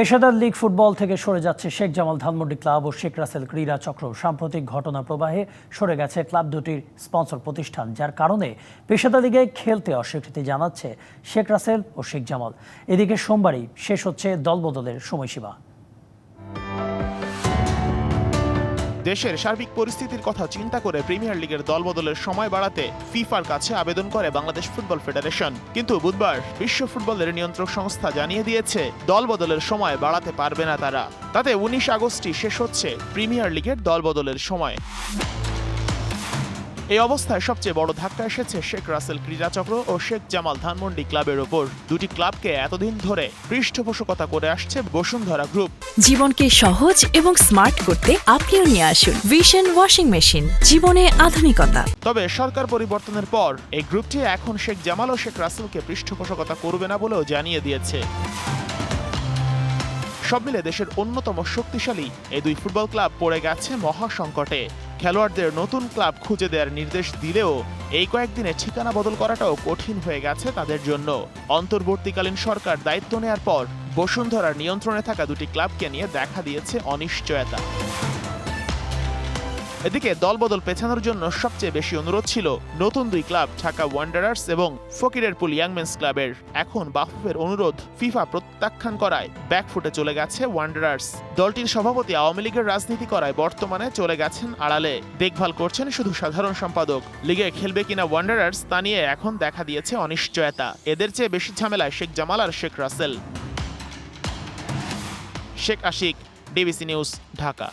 পেশাদার league football থেকে সরে যাচ্ছে শেখ জামাল ধানমন্ডি ক্লাব ও শেখ রাসেল ক্রীড়া চক্র। সাম্প্রতিক ঘটনা প্রবাহে সরে গেছে ক্লাব দুটির স্পন্সর প্রতিষ্ঠান, যার কারণে পেশাদার লিগে খেলতে অস্বীকৃতি জানাচ্ছে শেখ রাসেল ও শেখ জামাল। এদিকে সোমবারই শেষ হচ্ছে দলবদলের সময়সীমা। দেশের সার্বিক পরিস্থিতির কথা চিন্তা করে প্রিমিয়ার লিগের দলবদলের সময় বাড়াতে ফিফার কাছে আবেদন করে বাংলাদেশ ফুটবল ফেডারেশন। কিন্তু বুধবার বিশ্ব ফুটবলের নিয়ন্ত্রক সংস্থা জানিয়ে দিয়েছে, দলবদলের সময় বাড়াতে পারবে না তারা। তাতে উনিশ আগস্টই শেষ হচ্ছে প্রিমিয়ার লিগের দলবদলের সময়। এই অবস্থায় সবচেয়ে বড় ধাক্কা এসেছে শেখ রাসেল ক্রীড়াচক্র ও শেখ জামাল ধানমন্ডি ক্লাবের ওপর। দুটি ক্লাবকে এতদিন ধরে পৃষ্ঠপোষকতা করে আসছে বসুন্ধরা গ্রুপ। জীবনকে সহজ এবং স্মার্ট করতে আপনিও নিয়ে আসুন ভিশন ওয়াশিং মেশিন জীবনে আধুনিকতা। তবে সরকার পরিবর্তনের পর এই গ্রুপটি এখন শেখ জামাল ও শেখ রাসেলকে পৃষ্ঠপোষকতা করবে না বলেও জানিয়ে দিয়েছে। সব মিলে দেশের অন্যতম শক্তিশালী এই দুই ফুটবল ক্লাব পড়ে গেছে মহা সংকটে খেলোয়াড়দের নতুন ক্লাব খুঁজে দেওয়ার নির্দেশ দিলেও এই কয়েকদিনে ঠিকানা বদল করাটাও কঠিন হয়ে গেছে তাদের জন্য। অন্তর্বর্তীকালীন সরকার দায়িত্ব নেয়ার পর বসুন্ধরার নিয়ন্ত্রণে থাকা দুটি ক্লাবকে নিয়ে দেখা দিয়েছে অনিশ্চয়তা। এদিকে দলবদল পেছানোর জন্য সবচেয়ে বেশি অনুরোধ ছিল নতুন দুই ক্লাব, ঢাকা ওয়ান্ডারার্স এবং ফকিরেরপুল ইয়াংমেন্স ক্লাবের। এখন বাফুফের অনুরোধ ফিফা প্রত্যাখ্যান করায়। ব্যাকফুটে চলে গেছে ওয়ান্ডারার্স। দলটির সভাপতি আওয়ামী লীগের রাজনীতি করায় বর্তমানে চলে গেছেন আড়ালে। দেখভাল করছেন শুধু সাধারণ সম্পাদক। লিগে খেলবে কিনা ওয়ান্ডারার্স তা নিয়ে এখন দেখা দিয়েছে অনিশ্চয়তা। এদের চেয়ে বেশি ঝামেলায় শেখ জামাল আর Sheikh Rasel. Sheikh Ashik, DBC news, Dhaka.